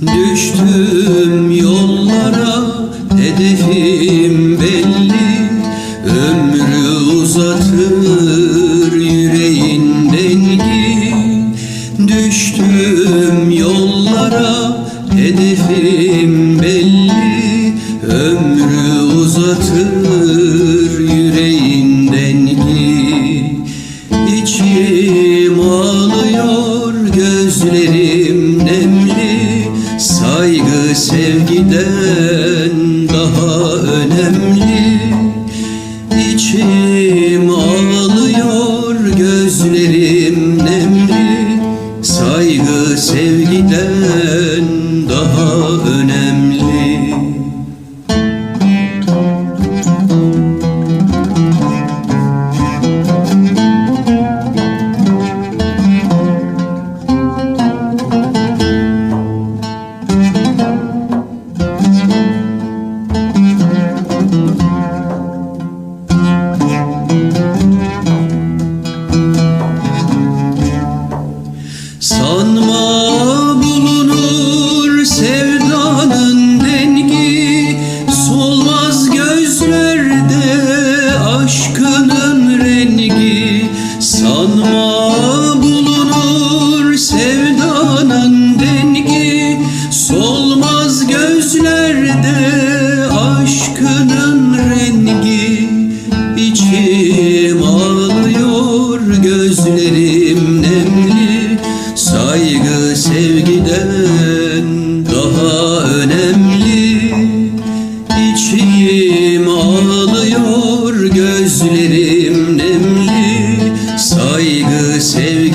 Düştüm yollara hedefim belli. Ömrü uzatır yüreğin dengi. Düştüm Ömrü uzatır yüreğin dengi İçim ağlıyor gözlerim nemli. Saygı sevgiden daha önemli. İçim ağlıyor gözlerim nemli. Saygı sevgiden daha giden daha önemli. İçim ağlıyor gözlerim nemli. Saygı sevgi